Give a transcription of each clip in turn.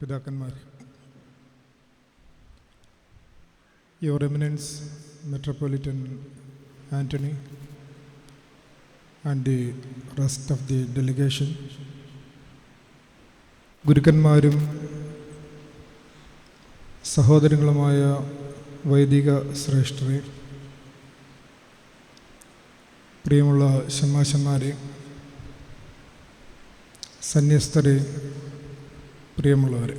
പിതാക്കന്മാർ. Your eminence metropolitan Antony and the rest of the delegation ഗുരുക്കന്മാരും സഹോദരങ്ങളുമായ വൈദിക ശ്രേഷ്ഠരെ പ്രിയമുള്ള ശമാശന്മാരെ സന്യസ്തരെ പ്രിയമുള്ളവരെ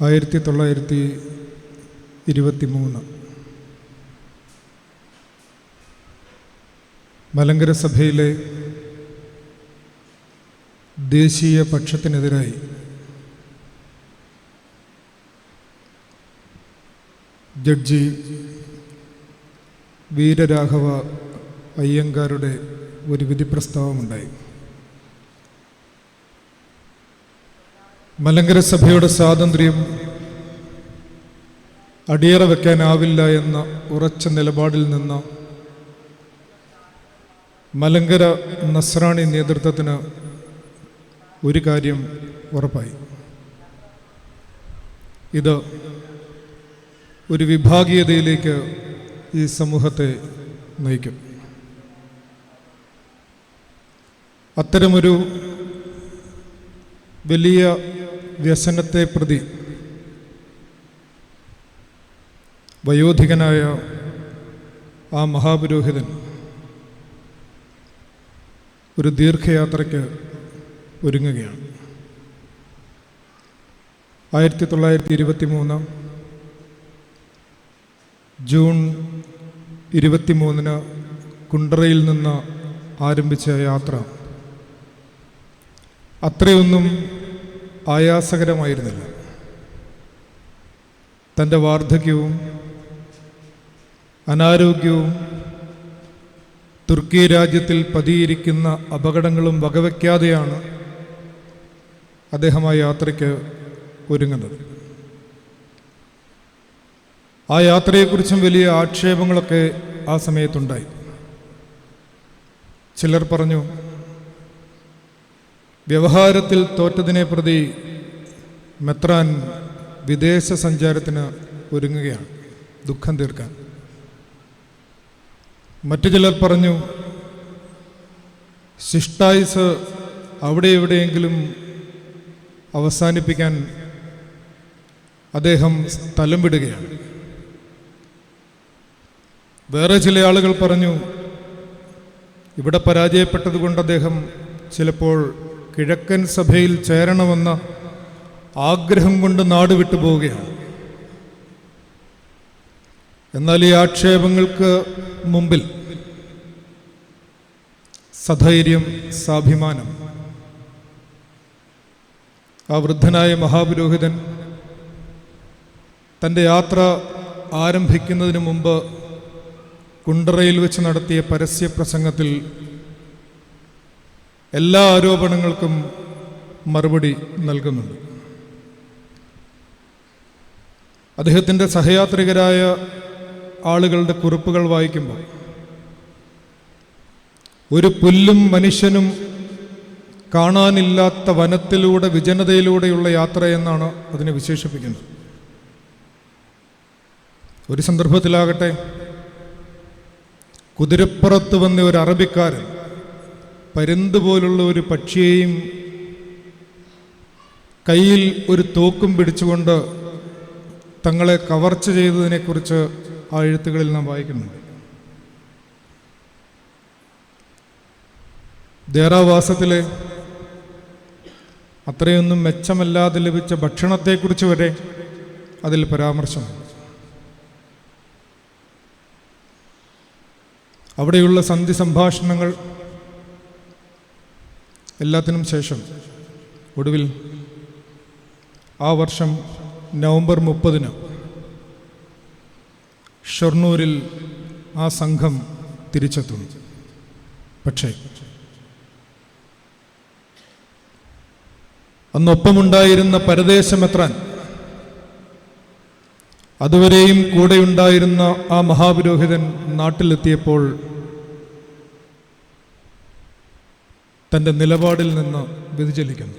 ആയിരത്തി തൊള്ളായിരത്തി ഇരുപത്തി മൂന്ന് മലങ്കര സഭയിലെ ദേശീയ പക്ഷത്തിനെതിരായി ജഡ്ജി വീരരാഘവ അയ്യങ്കാരുടെ ഒരു വിധി പ്രസ്താവമുണ്ടായി മലങ്കര സഭയുടെ സ്വാതന്ത്ര്യം അടിയറ വെക്കാനാവില്ല എന്ന ഉറച്ച നിലപാടിൽ നിന്ന് മലങ്കര നസ്രാണി നേതൃത്വത്തിന് ഒരു കാര്യം ഉറപ്പായി. ഇത് ഒരു വിഭാഗീയതയിലേക്ക് ഈ സമൂഹത്തെ നയിക്കും. അത്തരമൊരു വലിയ വ്യസനത്തെ പ്രതി വയോധികനായ ആ മഹാപുരോഹിതൻ ഒരു ദീർഘയാത്രയ്ക്ക് ഒരുങ്ങുകയാണ്. ആയിരത്തി തൊള്ളായിരത്തി ഇരുപത്തി മൂന്ന് ജൂൺ ഇരുപത്തിമൂന്നിന് കുണ്ടറയിൽ നിന്ന് ആരംഭിച്ച യാത്ര. അത്രയൊന്നും ആയാസകരമായിരുന്നില്ല. തന്റെ വാർദ്ധക്യവും അനാരോഗ്യവും തുർക്കി രാജ്യത്തിൽ പതിയിരിക്കുന്ന അപകടങ്ങളും വകവയ്ക്കാതെയാണ് അദ്ദേഹം ആ യാത്രയ്ക്ക് ഒരുങ്ങുന്നത്. ആ യാത്രയെക്കുറിച്ചും വലിയ ആക്ഷേപങ്ങളൊക്കെ ആ സമയത്തുണ്ടായി. ചിലർ പറഞ്ഞു വ്യവഹാരത്തിൽ തോറ്റതിനെ പ്രതി മെത്രാൻ വിദേശ സഞ്ചാരത്തിന് ഒരുങ്ങുകയാണ്. ദുഃഖം തീർക്കാൻ. മറ്റു ചിലർ പറഞ്ഞു ശിഷ്ടായുസ് അവിടെ എവിടെയെങ്കിലും അവസാനിപ്പിക്കാൻ അദ്ദേഹം സ്ഥലം വിടുകയാണ്. വേറെ ചില ആളുകൾ പറഞ്ഞു ഇവിടെ പരാജയപ്പെട്ടതുകൊണ്ട് അദ്ദേഹം ചിലപ്പോൾ കിഴക്കൻ സഭയിൽ ചേരണമെന്ന ആഗ്രഹം കൊണ്ട് നാട് വിട്ടുപോവുകയാണ് എന്നാൽ ഈ ആക്ഷേപങ്ങൾക്ക് മുമ്പിൽ സധൈര്യം സാഭിമാനം ആ വൃദ്ധനായ മഹാപുരോഹിതൻ തന്റെ യാത്ര ആരംഭിക്കുന്നതിന് മുമ്പ് കുണ്ടറയിൽ വെച്ച് നടത്തിയ പരസ്യ പ്രസംഗത്തിൽ എല്ലാ ആരോപണങ്ങൾക്കും മറുപടി നൽകുന്നുണ്ട്. അദ്ദേഹത്തിന്റെ സഹയാത്രികരായ ആളുകളുടെ കുറിപ്പുകൾ വായിക്കുമ്പോൾ ഒരു പുല്ലും മനുഷ്യനും കാണാനില്ലാത്ത വനത്തിലൂടെ വിജനതയിലൂടെയുള്ള യാത്ര എന്നാണ് അതിനെ വിശേഷിപ്പിക്കുന്നത്. ഒരു സന്ദർഭത്തിലാകട്ടെ കുതിരപ്പുറത്ത് വന്ന ഒരു അറബിക്കാരൻ പരുന്ത് പോലുള്ള ഒരു പക്ഷിയെയും കയ്യിൽ ഒരു തോക്കും പിടിച്ചുകൊണ്ട് തങ്ങളെ കവർച്ച ചെയ്തതിനെക്കുറിച്ച് ആ എഴുത്തുകളിൽ നാം വായിക്കുന്നുണ്ട്. ദേറാവാസത്തിലെ അത്രയൊന്നും മെച്ചമല്ലാതെ ലഭിച്ച ഭക്ഷണത്തെക്കുറിച്ച് വരെ അതിൽ പരാമർശമുണ്ട്. അവിടെയുള്ള സന്ധി സംഭാഷണങ്ങൾ എല്ലാത്തിനും ശേഷം ഒടുവിൽ ആ വർഷം നവംബർ മുപ്പതിന് ഷൊർണൂരിൽ ആ സംഘം തിരിച്ചെത്തുന്നു. പക്ഷേ അന്നൊപ്പമുണ്ടായിരുന്ന പരദേശമെത്രാൻ അതുവരെയും കൂടെയുണ്ടായിരുന്ന ആ മഹാപുരോഹിതൻ നാട്ടിലെത്തിയപ്പോൾ തന്റെ നിലപാടിൽ നിന്ന് വ്യതിചലിക്കുന്നു.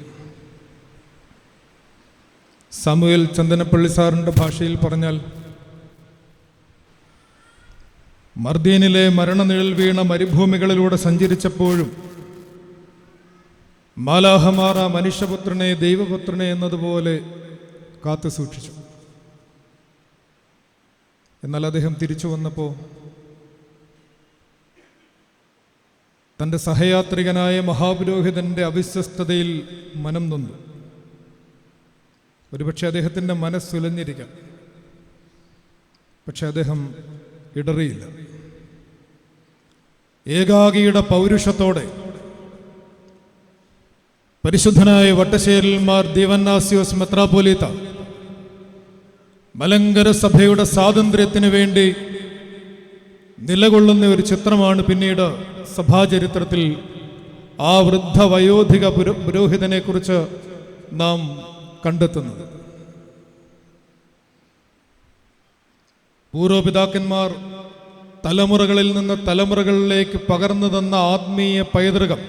സാമുവേൽ ചന്ദനപ്പള്ളി സാറിന്റെ ഭാഷയിൽ പറഞ്ഞാൽ മർദീനിലെ മരണനിഴൽ വീണ മരുഭൂമികളിലൂടെ സഞ്ചരിച്ചപ്പോഴും മാലാഹമാറ മനുഷ്യപുത്രനെ ദൈവപുത്രനെ എന്നതുപോലെ കാത്തു സൂക്ഷിച്ചു എന്നാൽ അദ്ദേഹം തിരിച്ചു വന്നപ്പോൾ തന്റെ സഹയാത്രികനായ മഹാപുരോഹിതന്റെ അവിശ്വസ്തതയിൽ മനം നൊന്നു ഒരുപക്ഷെ അദ്ദേഹത്തിന്റെ മനസ്സുലഞ്ഞിരിക്കാം പക്ഷെ അദ്ദേഹം ഇടറിയില്ല. ഏകാകിയുടെ പൗരുഷത്തോടെ പരിശുദ്ധനായ വട്ടശ്ശേരിൽമാർ ദീവന്നാസിയോസ് മെത്രാപോലീത്ത മലങ്കര സഭയുടെ സ്വാതന്ത്ര്യത്തിന് വേണ്ടി നിലകൊള്ളുന്ന ഒരു ചിത്രമാണ് പിന്നീട് സഭാചരിത്രത്തിൽ ആ വൃദ്ധ വയോധിക പുരോ പുരോഹിതനെ കുറിച്ച് നാം കണ്ടെത്തുന്നത്. പൂർവപിതാക്കന്മാർ തലമുറകളിൽ നിന്ന് തലമുറകളിലേക്ക് പകർന്നു തന്ന ആത്മീയ പൈതൃകം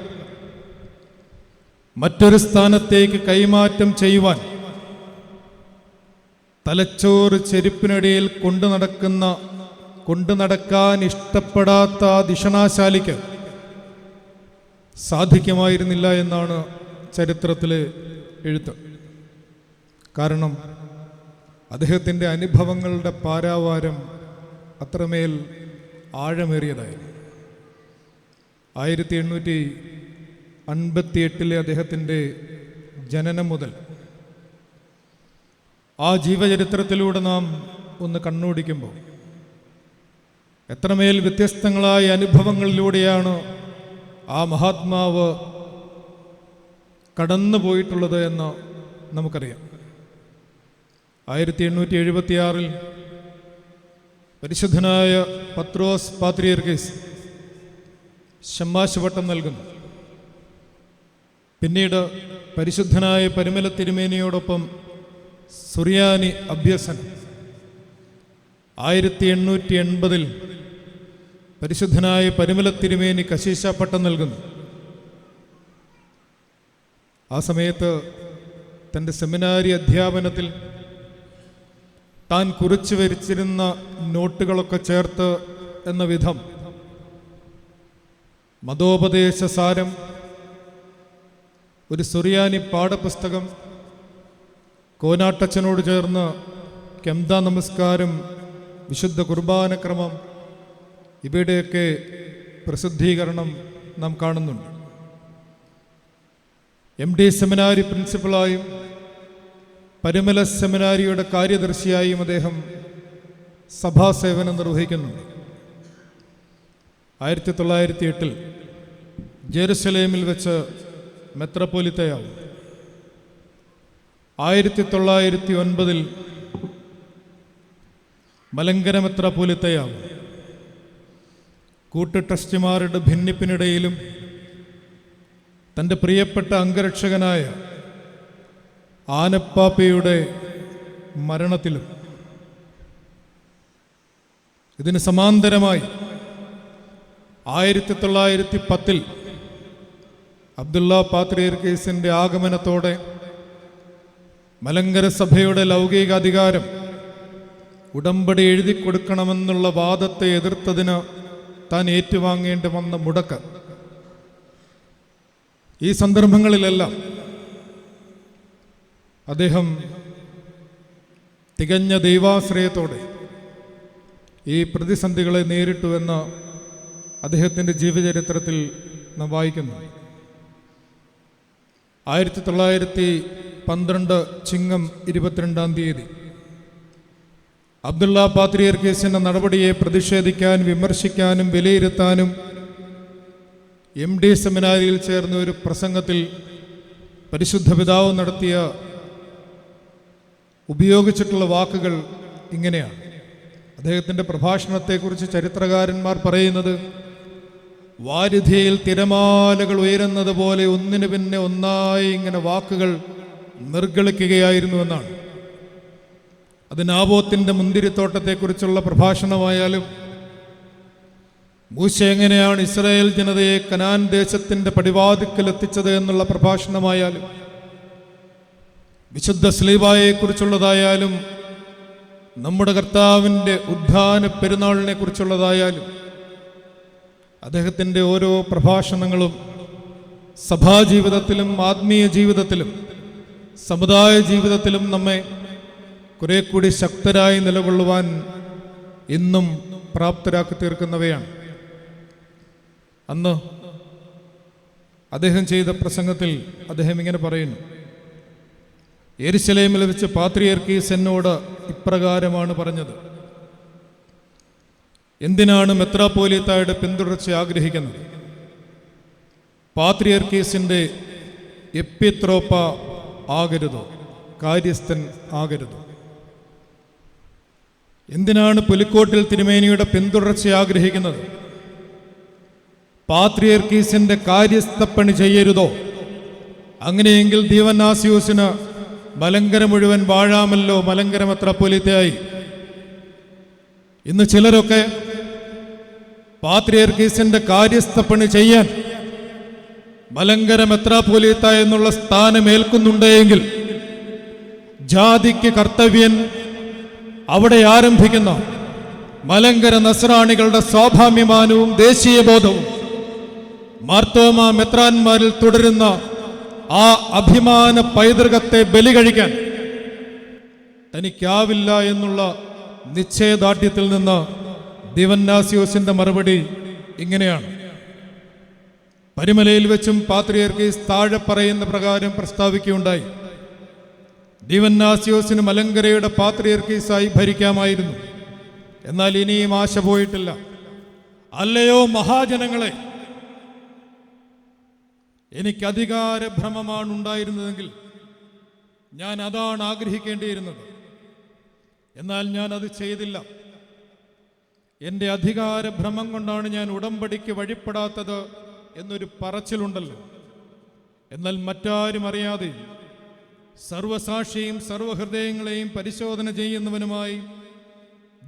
മറ്റൊരു സ്ഥാനത്തേക്ക് കൈമാറ്റം ചെയ്യുവാൻ തലച്ചോറ് ചെരുപ്പിനിടയിൽ കൊണ്ടു നടക്കുന്ന കൊണ്ടു നടക്കാൻ ഇഷ്ടപ്പെടാത്ത ആ ദിഷണാശാലിക്ക് സാധിക്കുമായിരുന്നില്ല എന്നാണ് ചരിത്രത്തിലെ എഴുത്ത്. കാരണം അദ്ദേഹത്തിന്റെ അനുഭവങ്ങളുടെ പാരാവാരം അത്രമേൽ ആഴമേറിയതായിരുന്നു ആയിരത്തി എണ്ണൂറ്റി അൻപത്തി എട്ടിലെ അദ്ദേഹത്തിന്റെ ജനനം മുതൽ ആ ജീവചരിത്രത്തിലൂടെ നാം ഒന്ന് കണ്ണോടിക്കുമ്പോൾ എത്രമേൽ വ്യത്യസ്തങ്ങളായ അനുഭവങ്ങളിലൂടെയാണ് ആ മഹാത്മാവ് കടന്നു പോയിട്ടുള്ളത് എന്ന് നമുക്കറിയാം. ആയിരത്തി എണ്ണൂറ്റി എഴുപത്തിയാറിൽ പരിശുദ്ധനായ പത്രോസ് പാത്രിയർഗീസ് ശമ്മാശുവട്ടം നൽകുന്നു. പിന്നീട് പരിശുദ്ധനായ പരിമല തിരുമേനിയോടൊപ്പം സുറിയാനി അഭ്യസൻ ആയിരത്തി എണ്ണൂറ്റി എൺപതിൽ പരിശുദ്ധനായ പരിമല തിരുമേനി കശീശാപ്പട്ടം നൽകുന്നു. ആ സമയത്ത് തന്റെ സെമിനാരി അധ്യാപനത്തിൽ താൻ കുറിച്ചു വരിച്ചിരുന്ന നോട്ടുകളൊക്കെ ചേർത്ത് എന്ന വിധം മതോപദേശ സാരം ഒരു സുറിയാനി പാഠപുസ്തകം കോനാട്ടച്ചനോട് ചേർന്ന് കെംദ നമസ്കാരം വിശുദ്ധ കുർബാനക്രമം ഇവയുടെയൊക്കെ പ്രസിദ്ധീകരണം നാം കാണുന്നുണ്ട്. എം ഡി സെമിനാരി പ്രിൻസിപ്പളായും പരിമല സെമിനാരിയുടെ കാര്യദർശിയായും അദ്ദേഹം സഭാസേവനം നിർവഹിക്കുന്നുണ്ട്. ആയിരത്തി തൊള്ളായിരത്തി എട്ടിൽ ജെറുസലേമിൽ വെച്ച് മെത്രപ്പോലിത്തയാവും. ആയിരത്തി തൊള്ളായിരത്തി ഒൻപതിൽ മലങ്കര മെത്രപ്പോലിത്തയാവും. കൂട്ടു ട്രസ്റ്റിമാരുടെ ഭിന്നിപ്പിനിടയിലും തന്റെ പ്രിയപ്പെട്ട അംഗരക്ഷകനായ ആനപ്പാപ്പയുടെ മരണത്തിലും ഇതിന് സമാന്തരമായി ആയിരത്തി തൊള്ളായിരത്തി പത്തിൽ അബ്ദുള്ള പാത്രിയർ കേസിന്റെ ആഗമനത്തോടെ മലങ്കര സഭയുടെ ലൗകിക അധികാരം ഉടമ്പടി എഴുതി കൊടുക്കണമെന്നുള്ള വാദത്തെ എതിർത്തതിന് താൻ ഏറ്റുവാങ്ങേണ്ടി വന്ന മുടക്ക്. ഈ സന്ദർഭങ്ങളിലെല്ലാം അദ്ദേഹം തികഞ്ഞ ദൈവാശ്രയത്തോടെ ഈ പ്രതിസന്ധികളെ നേരിട്ടുവെന്ന് അദ്ദേഹത്തിന്റെ ജീവചരിത്രത്തിൽ നാം വായിക്കുന്നു. ആയിരത്തി തൊള്ളായിരത്തി പന്ത്രണ്ട് ചിങ്ങം ഇരുപത്തിരണ്ടാം തീയതി അബ്ദുള്ള പാത്രിയർ കേസിന്റെ നടപടിയെ പ്രതിഷേധിക്കാൻ വിമർശിക്കാനും വിലയിരുത്താനും എം ഡി സെമിനാരിയിൽ ചേർന്ന ഒരു പ്രസംഗത്തിൽ പരിശുദ്ധ പിതാവ് നടത്തിയ ഉപയോഗിച്ചിട്ടുള്ള വാക്കുകൾ ഇങ്ങനെയാണ്. അദ്ദേഹത്തിന്റെ പ്രഭാഷണത്തെക്കുറിച്ച് ചരിത്രകാരന്മാർ പറയുന്നത് വാരിധിയിൽ തിരമാലകൾ ഉയരുന്നത് പോലെ ഒന്നിനു പിന്നെ ഒന്നായി ഇങ്ങനെ വാക്കുകൾ നിർഗളിക്കുകയായിരുന്നു എന്നാണ്. അത് നാബോത്തിന്റെ മുന്തിരിത്തോട്ടത്തെക്കുറിച്ചുള്ള പ്രഭാഷണമായാലും മൂശ എങ്ങനെയാണ് ഇസ്രായേൽ ജനതയെ കനാൻ ദേശത്തിന്റെ പടിവാതിക്കൽ എത്തിച്ചത് എന്നുള്ള പ്രഭാഷണമായാലും വിശുദ്ധ സ്ലീബായെക്കുറിച്ചുള്ളതായാലും നമ്മുടെ കർത്താവിന്റെ ഉദ്ധാന പെരുന്നാളിനെ കുറിച്ചുള്ളതായാലും അദ്ദേഹത്തിന്റെ ഓരോ പ്രഭാഷണങ്ങളും സഭാജീവിതത്തിലും ആത്മീയ ജീവിതത്തിലും സമുദായ ജീവിതത്തിലും നമ്മെ കുറെ കൂടി ശക്തരായി നിലകൊള്ളുവാൻ ഇന്നും പ്രാപ്തരാക്കി തീർക്കുന്നവയാണ് അന്ന് അദ്ദേഹം ചെയ്ത പ്രസംഗത്തിൽ അദ്ദേഹം ഇങ്ങനെ പറയുന്നു. എരിശലേമിൽ വെച്ച് പാത്രിയർക്കീസ് എന്നോട് ഇപ്രകാരമാണ് പറഞ്ഞത്. എന്തിനാണ് മെത്രാപ്പോലിത്തായുടെ പിന്തുടർച്ച ആഗ്രഹിക്കുന്നത്? പാത്രിയർക്കീസിന്റെ എപ്പിത്രോപ്പ ആകരുതോ? കാര്യസ്ഥൻ ആകരുതോ? എന്തിനാണ് പുലിക്കോട്ടിൽ തിരുമേനിയുടെ പിന്തുടർച്ച ആഗ്രഹിക്കുന്നത്? പാത്രിയർക്കീസിന്റെ കാര്യസ്ഥപ്പണി ചെയ്യരുതോ? അങ്ങനെയെങ്കിൽ ദീവനാസിയൂസിന് മലങ്കര മുഴുവൻ വാഴാമല്ലോ മലങ്കര മെത്രാപ്പൊലിത്തയായി. ഇന്ന് ചിലരൊക്കെ പാത്രിയർക്കീസിന്റെ കാര്യസ്ഥപ്പണി ചെയ്യാൻ മലങ്കര മെത്രാപ്പൊലിത്ത എന്നുള്ള സ്ഥാനം ഏൽക്കുന്നുണ്ടെങ്കിൽ ജാതിക്ക് കർത്തവ്യൻ അവിടെ ആരംഭിക്കുന്ന മലങ്കര നസ്രാണികളുടെ സ്വാഭാമ്യമാനവും ദേശീയ ബോധവും മാർത്തോമ മെത്രാന്മാരിൽ തുടരുന്ന ആ അഭിമാന പൈതൃകത്തെ ബലി കഴിക്കാൻ തനിക്കാവില്ല എന്നുള്ള നിശ്ചയദാർഢ്യത്തിൽ നിന്ന് ദിവന്നാസിയോസിന്റെ മറുപടി ഇങ്ങനെയാണ്. പരിമലയിൽ വെച്ചും പാത്രിയർക്കീസ് താഴെ പറയുന്ന പ്രകാരം പ്രസ്താവിക്കുകയുണ്ടായി. ദിവന്നാസിയോസിന് മലങ്കരയുടെ പാത്രിയർക്കീസായി ഭരിക്കാമായിരുന്നു. എന്നാൽ ഇനിയും ആശ പോയിട്ടില്ല. അല്ലയോ മഹാജനങ്ങളെ എനിക്ക് അധികാരഭ്രമമാണ് ഉണ്ടായിരുന്നതെങ്കിൽ ഞാൻ അതാണ് ആഗ്രഹിക്കേണ്ടിയിരുന്നത്. എന്നാൽ ഞാൻ അത് ചെയ്തില്ല. എന്റെ അധികാരഭ്രമം കൊണ്ടാണ് ഞാൻ ഉടമ്പടിക്ക് വഴിപ്പെടാത്തത് എന്നൊരു പറച്ചിലുണ്ടല്ലോ. എന്നാൽ മറ്റാരും അറിയാതെ സർവസാക്ഷിയും സർവഹൃദയങ്ങളെയും പരിശോധന ചെയ്യുന്നവനുമായി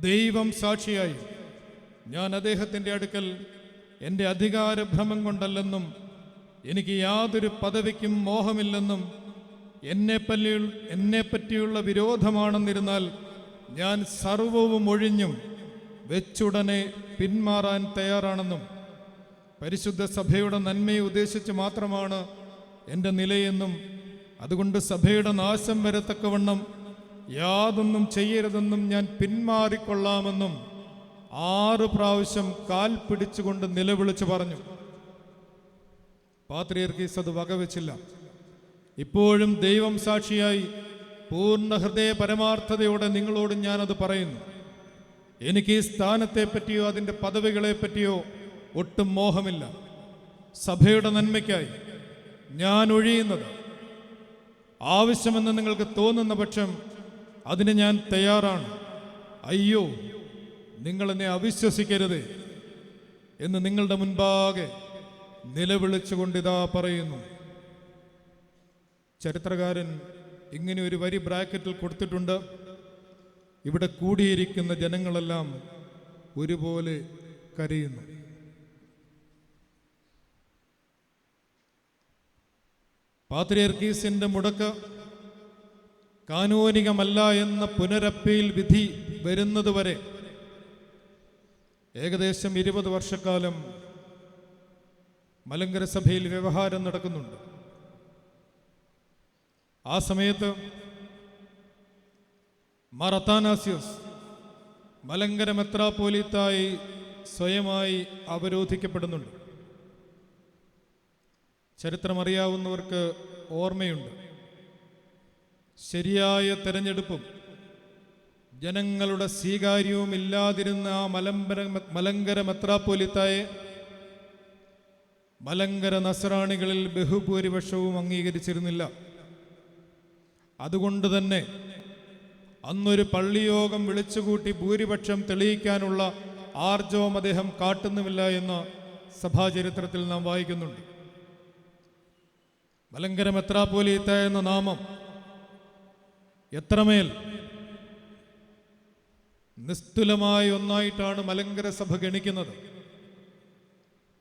ദൈവം സാക്ഷിയായി. ഞാൻ അദ്ദേഹത്തിന്റെ അടുക്കൽ എന്റെ അധികാരഭ്രമം കൊണ്ടല്ലെന്നും എനിക്ക് യാതൊരു പദവിക്കും മോഹമില്ലെന്നും എന്നെപ്പറ്റി എന്നെപ്പറ്റിയുള്ള വിരോധമാണെന്നിരുന്നാൽ ഞാൻ സർവവും ഒഴിഞ്ഞും വെച്ചുടനെ പിന്മാറാൻ തയ്യാറാണെന്നും പരിശുദ്ധ സഭയുടെ നന്മയെ ഉദ്ദേശിച്ച് മാത്രമാണ് എന്റെ നിലയെന്നും അതുകൊണ്ട് സഭയുടെ നാശം വരത്തക്കവണ്ണം യാതൊന്നും ചെയ്യരുതെന്നും ഞാൻ പിന്മാറിക്കൊള്ളാമെന്നും ആറ് പ്രാവശ്യം കാൽ പിടിച്ചുകൊണ്ട് നിലവിളിച്ചു പറഞ്ഞു. പാത്രിയർക്കീസ് അത് വകവെച്ചില്ല. ഇപ്പോഴും ദൈവം സാക്ഷിയായി പൂർണ ഹൃദയ പരമാർത്ഥതയോടെ നിങ്ങളോട് ഞാനത് പറയുന്നു. എനിക്ക് ഈ സ്ഥാനത്തെ പറ്റിയോ അതിന്റെ പദവികളെ പറ്റിയോ ഒട്ടും മോഹമില്ല. സഭയുടെ നന്മയ്ക്കായി ഞാൻ ഒഴിയുന്നത് ആവശ്യമെന്ന് നിങ്ങൾക്ക് തോന്നുന്ന പക്ഷം അതിന് ഞാൻ തയ്യാറാണ്. അയ്യോ നിങ്ങൾ എന്നെ അവിശ്വസിക്കരുത് എന്ന് നിങ്ങളുടെ മുൻപാകെ നിലവിളിച്ചുകൊണ്ടിതാ പറയുന്നു. ചരിത്രകാരൻ ഇങ്ങനെ ഒരു വരി ബ്രാക്കറ്റിൽ കൊടുത്തിട്ടുണ്ട്. ഇവിടെ കൂടിയിരിക്കുന്ന ജനങ്ങളെല്ലാം ഒരുപോലെ കരയുന്നു. പാത്രിയർക്കീസിന്റെ മുടക്ക് കാനൂനികമല്ല എന്ന പുനരപ്പീൽ വിധി വരുന്നതുവരെ ഏകദേശം ഇരുപത് വർഷക്കാലം മലങ്കര സഭയിൽ വ്യവഹാരം നടക്കുന്നുണ്ട്. ആ സമയത്ത് മറത്താനാസ്യോസ് മലങ്കര മെത്രാപ്പോലീത്തായി സ്വയമായി അവരോധിക്കപ്പെടുന്നുണ്ട്. ചരിത്രമറിയാവുന്നവർക്ക് ഓർമ്മയുണ്ട്. ശരിയായ തെരഞ്ഞെടുപ്പും ജനങ്ങളുടെ സ്വീകാര്യവും ഇല്ലാതിരുന്ന ആ മലമ്പര മലങ്കര മെത്രാപ്പോലിത്തായെ മലങ്കര നസറാണികളിൽ ബഹുഭൂരിപക്ഷവും അംഗീകരിച്ചിരുന്നില്ല. അതുകൊണ്ട് തന്നെ അന്നൊരു പള്ളിയോഗം വിളിച്ചുകൂട്ടി ഭൂരിപക്ഷം തെളിയിക്കാനുള്ള ആർജവം അദ്ദേഹം കാട്ടുന്നുമില്ല എന്ന് സഭാചരിത്രത്തിൽ നാം വായിക്കുന്നുണ്ട്. മലങ്കര മെത്രാപ്പോലീത്ത എന്ന നാമം? എത്രമേൽ? നിസ്തുലമായി ഒന്നായിട്ടാണ് മലങ്കര സഭ ഗണിക്കുന്നത്.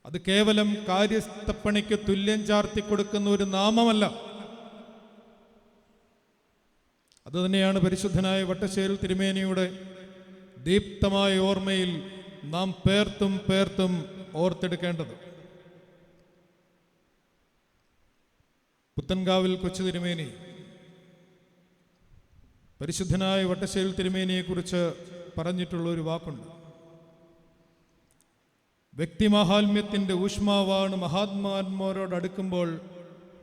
അത് കേവലം കാര്യസ്ഥപ്പണിക്ക് തുല്യം ചാർത്തി കൊടുക്കുന്ന ഒരു നാമമല്ല. അതുതന്നെയാണ് പരിശുദ്ധനായ വട്ടശ്ശേരി തിരുമേനിയുടെ ദീപ്തമായ ഓർമ്മയിൽ നാം പേർത്തും പേർത്തും ഓർത്തെടുക്കേണ്ടത്. പുത്തൻകാവിൽ കൊച്ചു തിരുമേനി. പരിശുദ്ധനായ വട്ടശ്ശേരി തിരുമേനിയെക്കുറിച്ച് പറഞ്ഞിട്ടുള്ള ഒരു വാക്കുണ്ട്. വ്യക്തിമാഹാത്മ്യത്തിന്റെ ഊഷ്മാവാണ് മഹാത്മാന്മാരോട് അടുക്കുമ്പോൾ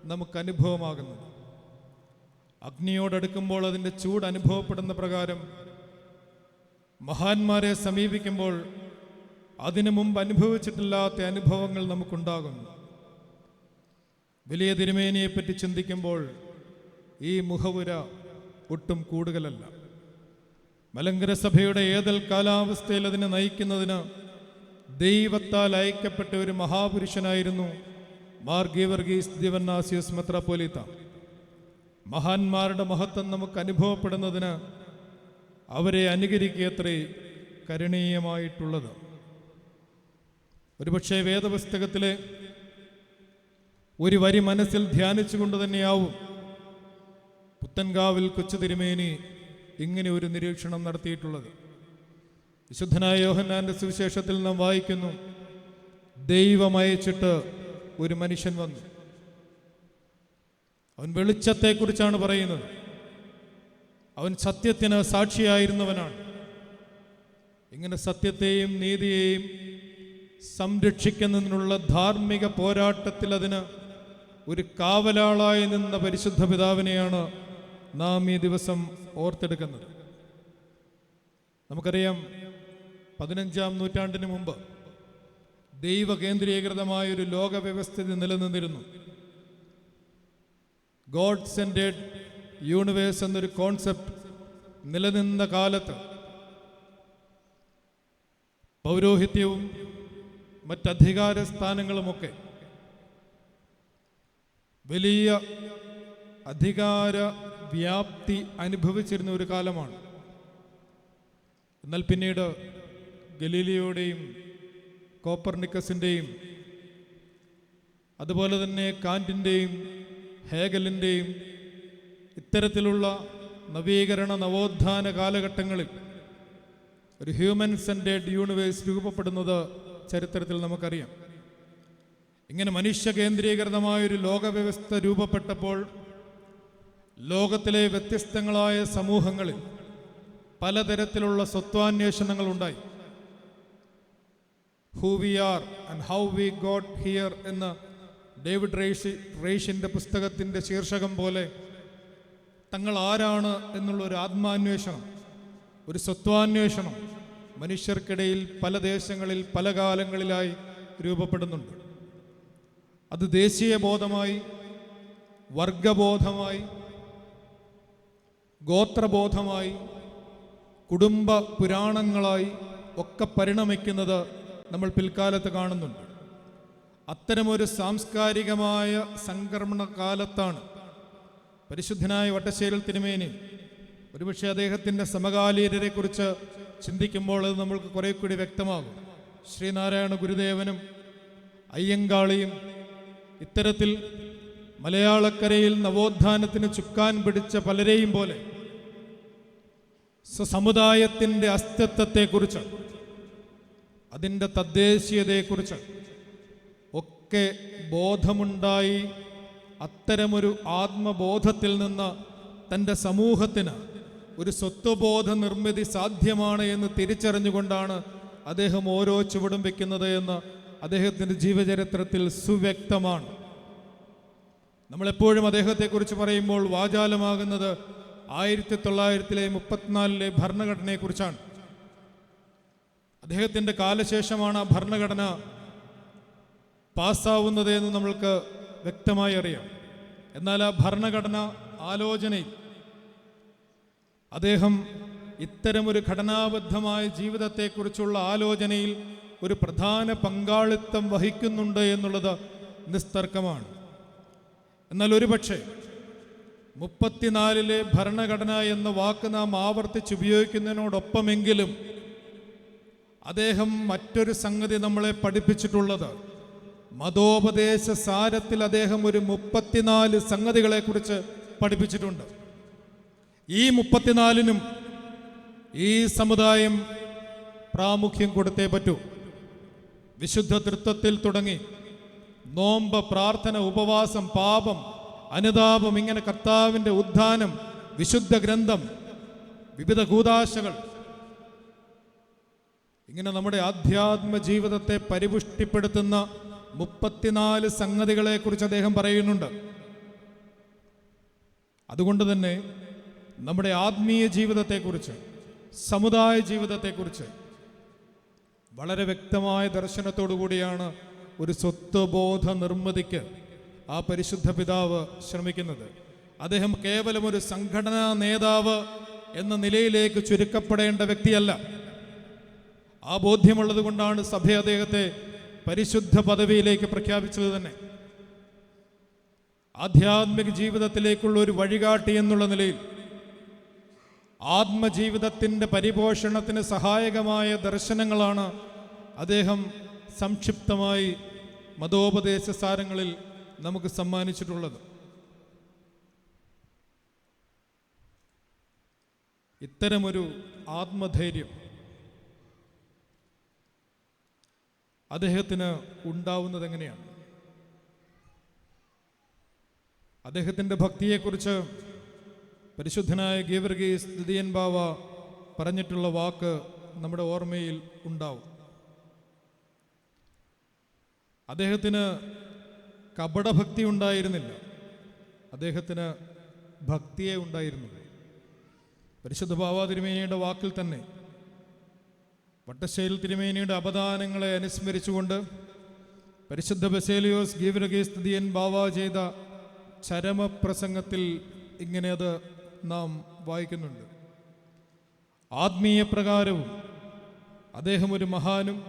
നമുക്ക് അനുഭവമാകുന്നത് അഗ്നിയോടടുക്കുമ്പോൾ അതിന്റെ ചൂട് അനുഭവപ്പെടുന്ന പ്രകാരം മഹാന്മാരെ സമീപിക്കുമ്പോൾ അതിനു മുമ്പ് അനുഭവിച്ചിട്ടില്ലാത്ത അനുഭവങ്ങൾ നമുക്കുണ്ടാകുന്നു. വലിയ തിരുമേനിയെപ്പറ്റി ചിന്തിക്കുമ്പോൾ ഈ മുഖവുര ഒട്ടും കൂടുതലല്ല. മലങ്കര സഭയുടെ ഏതൽ കാലാവസ്ഥയിൽ അതിനെ നയിക്കുന്നതിന് ദൈവത്താൽ അയക്കപ്പെട്ട ഒരു മഹാപുരുഷനായിരുന്നു മാർ ഗീവർഗീസ് ദിവന്നാസിയസ് മെത്രാപ്പോലീത്ത. മഹാന്മാരുടെ മഹത്വം നമുക്ക് അനുഭവപ്പെടുന്നതിന് അവരെ അനുകരിക്കത്രേ കരുണീയമായിട്ടുള്ളത്. ഒരുപക്ഷെ വേദപുസ്തകത്തിലെ ഒരു വരി മനസ്സിൽ ധ്യാനിച്ചുകൊണ്ട് തന്നെയാവും. പുത്തൻകാവിൽ കൊച്ചു തിരുമേനി ഇങ്ങനെ ഒരു നിരീക്ഷണം നടത്തിയിട്ടുള്ളത്. വിശുദ്ധനായ യോഹന്നാന്റെ സുവിശേഷത്തിൽ നാം വായിക്കുന്നു ദൈവമയച്ചിട്ട് ഒരു മനുഷ്യൻ വന്നു. അവൻ വെളിച്ചത്തെക്കുറിച്ചാണ് പറയുന്നത്. അവൻ സത്യത്തിന് സാക്ഷിയായിരുന്നവനാണ്. ഇങ്ങനെ സത്യത്തെയും നീതിയെയും സംരക്ഷിക്കുന്നതിനുള്ള ധാർമ്മിക പോരാട്ടത്തിൽ അതിന് ഒരു കാവലാളായി നിന്ന പരിശുദ്ധ പിതാവിനെയാണ് നാം ഈ ദിവസം ഓർത്തെടുക്കുന്നത്. നമുക്കറിയാം പതിനഞ്ചാം നൂറ്റാണ്ടിന് മുമ്പ് ദൈവകേന്ദ്രീകൃതമായ ഒരു ലോക വ്യവസ്ഥിതി നിലനിന്നിരുന്നു ഗോഡ് സെന്റേഡ് യൂണിവേഴ്സ് എന്നൊരു കോൺസെപ്റ്റ് നിലനിന്ന കാലത്ത് പൗരോഹിത്യവും മറ്റധികാര സ്ഥാനങ്ങളുമൊക്കെ വലിയ അധികാര വ്യാപ്തി അനുഭവിച്ചിരുന്ന ഒരു കാലമാണ്. എന്നാൽ പിന്നീട് ഗലീലിയോടെയും കോപ്പർണിക്കസിന്റെയും അതുപോലെ തന്നെ കാന്റിന്റെയും ഹേഗലിന്റെയും ഇത്തരത്തിലുള്ള നവീകരണ നവോത്ഥാന കാലഘട്ടങ്ങളിൽ ഒരു ഹ്യൂമൻ സെന്റേഡ് യൂണിവേഴ്സ് രൂപപ്പെടുന്നത് ചരിത്രത്തിൽ നമുക്കറിയാം. ഇങ്ങനെ മനുഷ്യ കേന്ദ്രീകൃതമായൊരു ലോകവ്യവസ്ഥ രൂപപ്പെട്ടപ്പോൾ ലോകത്തിലെ വ്യത്യസ്തങ്ങളായ സമൂഹങ്ങളിൽ പലതരത്തിലുള്ള സ്വത്വാന്വേഷണങ്ങൾ ഉണ്ടായി. Who we are and how we got here എന്ന ഡേവിഡ് റേഷി റേഷിന്റെ പുസ്തകത്തിന്റെ ശീർഷകം പോലെ തങ്ങൾ ആരാണ് എന്നുള്ള ഒരു ആത്മാന്വേഷണം ഒരു സ്വത്വാന്വേഷണം മനുഷ്യർക്കിടയിൽ പല ദേശങ്ങളിൽ പല കാലങ്ങളിലായി രൂപപ്പെടുന്നുണ്ട്. അത് ദേശീയ ബോധമായി വർഗബോധമായി ഗോത്രബോധമായി കുടുംബ പുരാണങ്ങളായി ഒക്കെ പരിണമിക്കുന്നത് നമ്മൾ പിൽക്കാലത്ത് കാണുന്നുണ്ട്. അത്തരമൊരു സാംസ്കാരികമായ സംക്രമണ കാലത്താണ് പരിശുദ്ധനായ വട്ടശ്ശേരിൽ തിരുമേനി ഒരുപക്ഷെ അദ്ദേഹത്തിന്റെ സമകാലീനരെ കുറിച്ച് ചിന്തിക്കുമ്പോൾ അത് നമ്മൾക്ക് കുറെ കൂടി വ്യക്തമാകും. ശ്രീനാരായണ ഗുരുദേവനും അയ്യങ്കാളിയും ഇത്തരത്തിൽ മലയാളക്കരയിൽ നവോത്ഥാനത്തിന് ചുക്കാൻ പിടിച്ച പലരെയും പോലെ സമുദായത്തിന്റെ അസ്തിത്വത്തെക്കുറിച്ച് അതിന്റെ തദ്ദേശീയതയെക്കുറിച്ച് ഒക്കെ ബോധമുണ്ടായി അത്തരമൊരു ആത്മബോധത്തിൽ നിന്ന് തന്റെ സമൂഹത്തിന് ഒരു സ്വത്വബോധ നിർമ്മിതി സാധ്യമാണ് എന്ന് തിരിച്ചറിഞ്ഞുകൊണ്ടാണ് അദ്ദേഹം ഓരോ ചുവടും വെക്കുന്നത് എന്ന് അദ്ദേഹത്തിന്റെ ജീവചരിത്രത്തിൽ സുവ്യക്തമാണ്. നമ്മളെപ്പോഴും അദ്ദേഹത്തെക്കുറിച്ച് പറയുമ്പോൾ വാചാലമാകുന്നത് ആയിരത്തി തൊള്ളായിരത്തിലെ മുപ്പത്തിനാലിലെ ഭരണഘടനയെക്കുറിച്ചാണ്. അദ്ദേഹത്തിന്റെ കാലശേഷമാണ് ആ ഭരണഘടന പാസ്സാവുന്നത് എന്ന് നമ്മൾക്ക് വ്യക്തമായി അറിയാം. എന്നാൽ ആ ഭരണഘടന ആലോചനയിൽ അദ്ദേഹം ഇത്തരമൊരു ഘടനാബദ്ധമായ ജീവിതത്തെക്കുറിച്ചുള്ള ആലോചനയിൽ ഒരു പ്രധാന പങ്കാളിത്തം വഹിക്കുന്നുണ്ട് എന്നുള്ളത് നിസ്തർക്കമാണ്. എന്നാൽ ഒരുപക്ഷെ മുപ്പത്തിനാലിലെ ഭരണഘടന എന്ന വാക്ക് നാം ആവർത്തിച്ച് ഉപയോഗിക്കുന്നതിനോടൊപ്പമെങ്കിലും അദ്ദേഹം മറ്റൊരു സംഗതി നമ്മളെ പഠിപ്പിച്ചിട്ടുള്ളത്. മതോപദേശ സാരത്തിൽ അദ്ദേഹം ഒരു മുപ്പത്തിനാല് സംഗതികളെക്കുറിച്ച് പഠിപ്പിച്ചിട്ടുണ്ട്. ഈ മുപ്പത്തിനാലിനും ഈ സമുദായം പ്രാമുഖ്യം കൊടുത്തേ പറ്റൂ. വിശുദ്ധ തൃത്വത്തിൽ തുടങ്ങി. നോമ്പ് പ്രാർത്ഥന ഉപവാസം പാപം അനുതാപം ഇങ്ങനെ കർത്താവിന്റെ ഉദ്ധാനം വിശുദ്ധ ഗ്രന്ഥം വിവിധ കൂതാശകൾ. ഇങ്ങനെ നമ്മുടെ ആധ്യാത്മ ജീവിതത്തെ പരിപുഷ്ടിപ്പെടുത്തുന്ന മുപ്പത്തിനാല് സംഗതികളെക്കുറിച്ച് അദ്ദേഹം പറയുന്നുണ്ട്. അതുകൊണ്ട് തന്നെ നമ്മുടെ ആത്മീയ ജീവിതത്തെക്കുറിച്ച് സമുദായ ജീവിതത്തെക്കുറിച്ച് വളരെ വ്യക്തമായ ദർശനത്തോടു കൂടിയാണ് ഒരു സ്വത്വബോധ നിർമ്മിതിക്ക് ആ പരിശുദ്ധ പിതാവ് ശ്രമിക്കുന്നത്. അദ്ദേഹം കേവലം ഒരു സംഘടനാ നേതാവ് എന്ന നിലയിലേക്ക് ചുരുക്കപ്പെടേണ്ട വ്യക്തിയല്ല. ആ ബോധ്യമുള്ളത് കൊണ്ടാണ് സഭ അദ്ദേഹത്തെ പരിശുദ്ധ പദവിയിലേക്ക് പ്രഖ്യാപിച്ചത് തന്നെ. ആധ്യാത്മിക ജീവിതത്തിലേക്കുള്ള ഒരു വഴികാട്ടി എന്നുള്ള നിലയിൽ ആത്മജീവിതത്തിന്റെ പരിപോഷണത്തിന് സഹായകമായ ദർശനങ്ങളാണ് അദ്ദേഹം സംക്ഷിപ്തമായി മതോപദേശ സാരങ്ങളിൽ നമുക്ക് സമ്മാനിച്ചിട്ടുള്ളത്. ഇത്തരമൊരു ആത്മധൈര്യം അദ്ദേഹത്തിന് ഉണ്ടാവുന്നത് എങ്ങനെയാണ്? അദ്ദേഹത്തിന്റെ ഭക്തിയെക്കുറിച്ച് പരിശുദ്ധനായ ഗീവർഗീസ് ദ്വിതീയൻ ബാവ പറഞ്ഞിട്ടുള്ള വാക്ക് നമ്മുടെ ഓർമ്മയിൽ ഉണ്ടാവും. അദ്ദേഹത്തിന് കപടഭക്തി ഉണ്ടായിരുന്നില്ല. അദ്ദേഹത്തിന് ഭക്തിയെ ഉണ്ടായിരുന്നുള്ളൂ. പരിശുദ്ധ ബാവ തിരുമേനിയുടെ വാക്കിൽ തന്നെ വട്ടശ്ശേരി തിരുമേനിയുടെ അപദാനങ്ങളെ അനുസ്മരിച്ചുകൊണ്ട് പരിശുദ്ധ ബസേലിയോസ് ഗീവരഗീസ് ദിയൻ ബാവ ചെയ്ത ചരമപ്രസംഗത്തിൽ ഇങ്ങനെ അത് നാം വായിക്കുന്നുണ്ട്. ആത്മീയ പ്രകാരവും അദ്ദേഹം ഒരു മഹാനും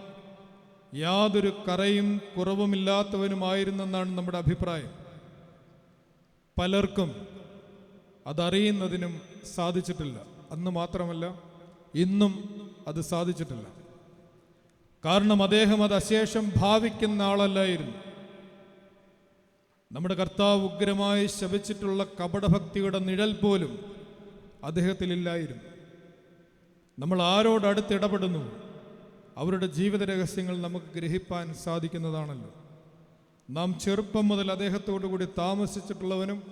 യാതൊരു കറയും കുറവുമില്ലാത്തവനുമായിരുന്നെന്നാണ് നമ്മുടെ അഭിപ്രായം. പലർക്കും അതറിയുന്നതിനും സാധിച്ചിട്ടില്ല. അന്ന് മാത്രമല്ല ഇന്നും അത് സാധിച്ചിട്ടില്ല. കാരണം അദ്ദേഹം അത് അശേഷം ഭാവിക്കുന്ന ആളല്ലായിരുന്നു. നമ്മുടെ കർത്താവ് ഉഗ്രമായി ശപിച്ചിട്ടുള്ള കപടഭക്തിയുടെ നിഴൽ പോലും അദ്ദേഹത്തിലില്ലായിരുന്നു. നമ്മൾ ആരോട് അടുത്ത് ഇടപെടുന്നു? അവരുടെ ജീവിത രഹസ്യങ്ങൾ നമുക്ക് ഗ്രഹിപ്പാൻ സാധിക്കുന്നതാണല്ലോ. നാം ചെറുപ്പം മുതൽ അദ്ദേഹത്തോടു കൂടി താമസിച്ചിട്ടുള്ളവനും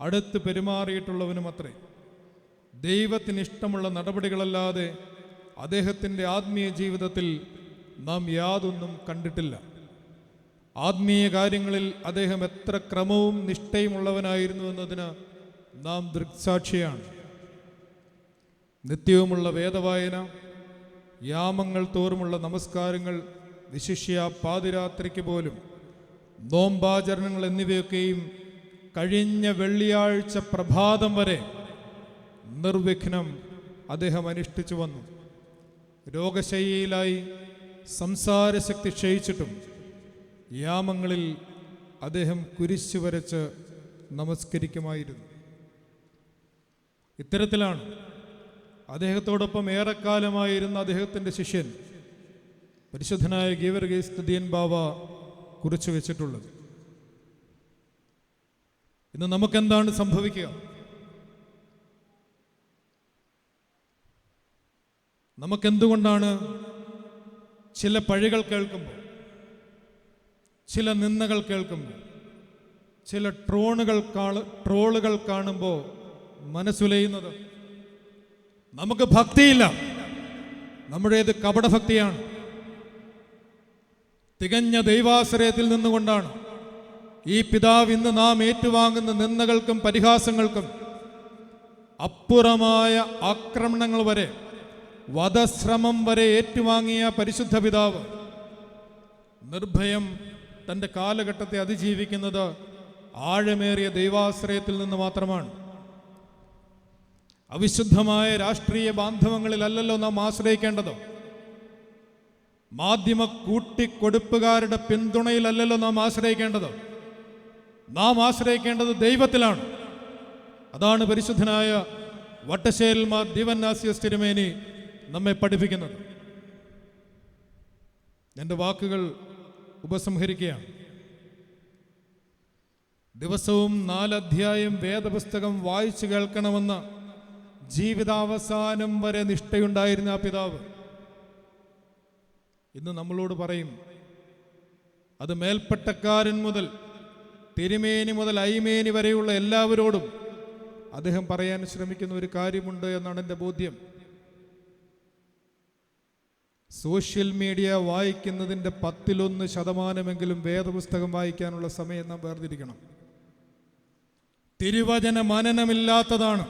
അടുത്ത് പെരുമാറിയിട്ടുള്ളവനും അത്രേ. ദൈവത്തിന് ഇഷ്ടമുള്ള നടപടികളല്ലാതെ അദ്ദേഹത്തിന്റെ ആത്മീയ ജീവിതത്തിൽ നാം യാതൊന്നും കണ്ടിട്ടില്ല. ആത്മീയ കാര്യങ്ങളിൽ അദ്ദേഹം എത്ര ക്രമവും നിഷ്ഠയുമുള്ളവനായിരുന്നു എന്നതിന് നാം ദൃക്സാക്ഷിയാണ്. നിത്യവുമുള്ള വേദവായന യാമങ്ങൾ തോറുമുള്ള നമസ്കാരങ്ങൾ വിശിഷ്യ പാതിരാത്രിക്ക് പോലും നോമ്പാചരണങ്ങൾ എന്നിവയൊക്കെയും കഴിഞ്ഞ വെള്ളിയാഴ്ച പ്രഭാതം വരെ നിർവിഘ്നം അദ്ദേഹം അനുഷ്ഠിച്ചു വന്നു. രോഗശയ്യയിലായി സംസാരശക്തി ക്ഷയിച്ചിട്ടും യാമങ്ങളിൽ അദ്ദേഹം കുരിശു വരച്ച് നമസ്കരിക്കുമായിരുന്നു. ഇത്തരത്തിലാണ് അദ്ദേഹത്തോടൊപ്പം ഏറെക്കാലമായിരുന്ന അദ്ദേഹത്തിന്റെ ശിഷ്യൻ പരിശുദ്ധനായ ഗീവർഗീസ് തുതിയൻ ബാബ കുറിച്ചു വെച്ചിട്ടുള്ളത്. ഇന്ന് നമുക്കെന്താണ് സംഭവിക്കുക? നമുക്കെന്തുകൊണ്ടാണ് ചില പഴികൾ കേൾക്കുമ്പോൾ ചില നിന്ദകൾ കേൾക്കുമ്പോൾ ചില ട്രോണുകൾ ട്രോളുകൾ കാണുമ്പോൾ മനസ്സുലയുന്നത് നമുക്ക് ഭക്തിയില്ല. നമ്മുടേത് കപടഭക്തിയാണ് തികഞ്ഞ ദൈവാശ്രയത്തിൽ നിന്നുകൊണ്ടാണ്. ഈ പിതാവ് ഇന്ന് നാം ഏറ്റുവാങ്ങുന്ന നിന്ദകൾക്കും പരിഹാസങ്ങൾക്കും അപ്പുറമായ ആക്രമണങ്ങൾ വരെ വധശ്രമം വരെ ഏറ്റുവാങ്ങിയ പരിശുദ്ധ പിതാവ് നിർഭയം തന്റെ കാലഘട്ടത്തെ അതിജീവിക്കുന്നത് ആഴമേറിയ ദൈവാശ്രയത്തിൽ നിന്ന് മാത്രമാണ്. അവിശുദ്ധമായ രാഷ്ട്രീയ ബാന്ധവങ്ങളിലല്ലല്ലോ നാം ആശ്രയിക്കേണ്ടത്. മാധ്യമ കൂട്ടിക്കൊടുപ്പുകാരുടെ പിന്തുണയിലല്ലല്ലോ നാം ആശ്രയിക്കേണ്ടത്. നാം ആശ്രയിക്കേണ്ടത് ദൈവത്തിലാണ്. അതാണ് പരിശുദ്ധനായ വട്ടശ്ശേരിൽ മാർ ദിവന്നാസിയസ് തിരുമേനി നമ്മെ പഠിപ്പിക്കുന്നത്. എന്റെ വാക്കുകൾ ഉപസംഹരിക്കുകയാണ്. ദിവസവും നാലധ്യായം വേദപുസ്തകം വായിച്ചു കേൾക്കണമെന്ന് ജീവിതാവസാനം വരെ നിഷ്ഠയുണ്ടായിരുന്ന ആ പിതാവ് ഇന്ന് നമ്മളോട് പറയും അത് മേൽപ്പട്ടക്കാരൻ മുതൽ തിരുമേനി മുതൽ ഐമേനി വരെയുള്ള എല്ലാവരോടും അദ്ദേഹം പറയാൻ ശ്രമിക്കുന്ന ഒരു കാര്യമുണ്ട് എന്നാണ് എന്റെ ബോധ്യം. സോഷ്യൽ മീഡിയ വായിക്കുന്നതിന്റെ പത്തിലൊന്ന് ശതമാനമെങ്കിലും വേദപുസ്തകം വായിക്കാനുള്ള സമയം നാം വേർതിരിക്കണം. തിരുവചന മനനമില്ലാത്തതാണ്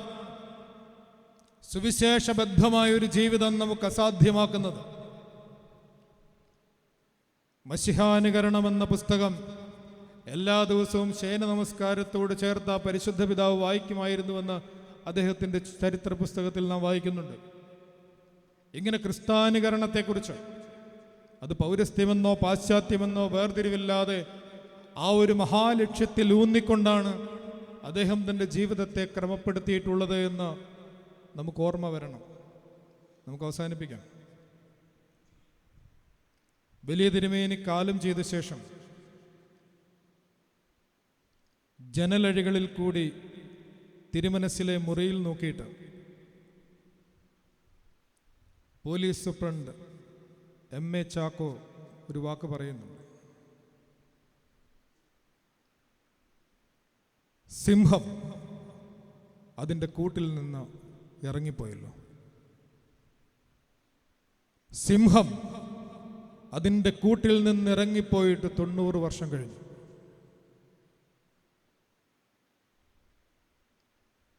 സുവിശേഷബദ്ധമായ ഒരു ജീവിതം നമുക്ക് അസാധ്യമാക്കുന്നത്. മഷിഹാനുകരണം എന്ന പുസ്തകം എല്ലാ ദിവസവും ശയന നമസ്കാരത്തോട് ചേർത്ത പരിശുദ്ധ പിതാവ് വായിക്കുമായിരുന്നുവെന്ന് അദ്ദേഹത്തിന്റെ ചരിത്ര പുസ്തകത്തിൽ നാം വായിക്കുന്നുണ്ട്. ഇങ്ങനെ ക്രിസ്താനുകരണത്തെക്കുറിച്ച് അത് പൗരസ്ത്യമെന്നോ പാശ്ചാത്യമെന്നോ വേർതിരിവില്ലാതെ ആ ഒരു മഹാലക്ഷ്യത്തിൽ ഊന്നിക്കൊണ്ടാണ് അദ്ദേഹം തന്റെ ജീവിതത്തെ ക്രമപ്പെടുത്തിയിട്ടുള്ളത് എന്ന് നമുക്ക് ഓർമ്മ വരണം. നമുക്ക് അവസാനിപ്പിക്കാം. വലിയ തിരുമേനി കാലം ചെയ്ത ശേഷം ജനലഴികളിൽ കൂടി തിരുമനസ്സിലെ മുറിയിൽ നോക്കിയിട്ട് police superintendent M A Chacko ഒരു വാക്ക് പറയുന്നുണ്ട്. സിംഹം അതിന്റെ കൂട്ടിൽ നിന്ന് ഇറങ്ങിപ്പോയല്ലോ. സിംഹം അതിന്റെ കൂട്ടിൽ നിന്ന് ഇറങ്ങിപ്പോയിട്ട് തൊണ്ണൂറ് വർഷം കഴിഞ്ഞു.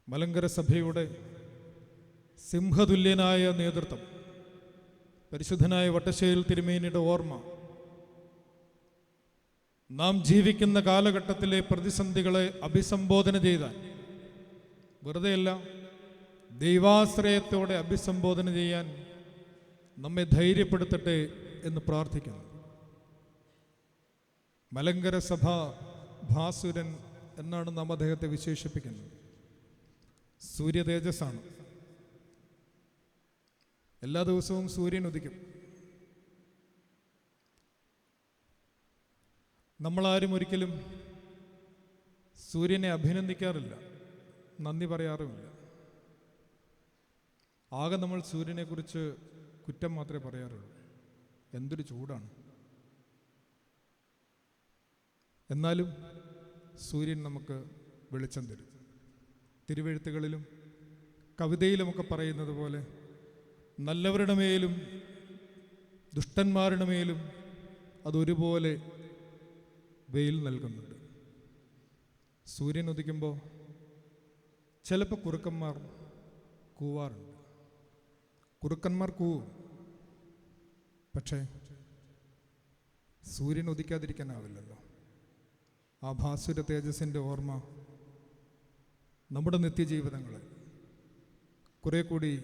മലങ്കര സഭയുടെ സിംഹതുല്യനായ നേതൃത്വം പരിശുദ്ധനായ വട്ടശ്ശേരിൽ തിരുമേനിയുടെ ഓർമ്മ. നാം ജീവിക്കുന്ന കാലഘട്ടത്തിലെ പ്രതിസന്ധികളെ അഭിസംബോധന ചെയ്താൽ വെറുതെയല്ല ദൈവാശ്രയത്തോടെ അഭിസംബോധന ചെയ്യാൻ നമ്മെ ധൈര്യപ്പെടുത്തട്ടെ എന്ന് പ്രാർത്ഥിക്കുന്നു. മലങ്കര സഭ ഭാസുരൻ എന്നാണ് നാം അദ്ദേഹത്തെ വിശേഷിപ്പിക്കുന്നത്. സൂര്യ തേജസ്സാണ്. എല്ലാ ദിവസവും സൂര്യൻ ഉദിക്കും. നമ്മളാരും ഒരിക്കലും സൂര്യനെ അഭിനന്ദിക്കാറില്ല. നന്ദി പറയാറുമില്ല. ആകെ നമ്മൾ സൂര്യനെക്കുറിച്ച് കുറ്റം മാത്രമേ പറയാറുള്ളൂ. എന്തൊരു ചൂടാണ്. എന്നാലും സൂര്യൻ നമുക്ക് വെളിച്ചം തരും. തിരുവെഴുത്തുകളിലും കവിതയിലുമൊക്കെ പറയുന്നത് പോലെ നല്ലവരുടെ മേലും ദുഷ്ടന്മാരുടെ മേലും അതൊരുപോലെ വെയിൽ നൽകുന്നുണ്ട്. സൂര്യൻ ഉദിക്കുമ്പോൾ ചിലപ്പോൾ കുറുക്കന്മാർ കൂവാറുണ്ട്. കുറുക്കന്മാർ കൂവും. പക്ഷേ സൂര്യൻ ഉദിക്കാതിരിക്കാനാവില്ലല്ലോ. ആ ഭാസുര തേജസ്സിന്റെ ഓർമ്മ നമ്മുടെ നിത്യജീവിതങ്ങളെ കുറേ കൂടി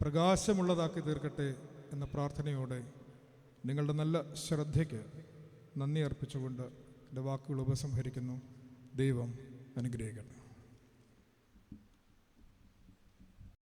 പ്രകാശമുള്ളതാക്കി തീർക്കട്ടെ എന്ന പ്രാർത്ഥനയോടെ നിങ്ങളുടെ നല്ല ശ്രദ്ധയ്ക്ക് നന്ദി അർപ്പിച്ചുകൊണ്ട് എന്റെ വാക്കുകൾ ഉപസംഹരിക്കുന്നു. ദൈവം അനുഗ്രഹിക്കട്ടെ.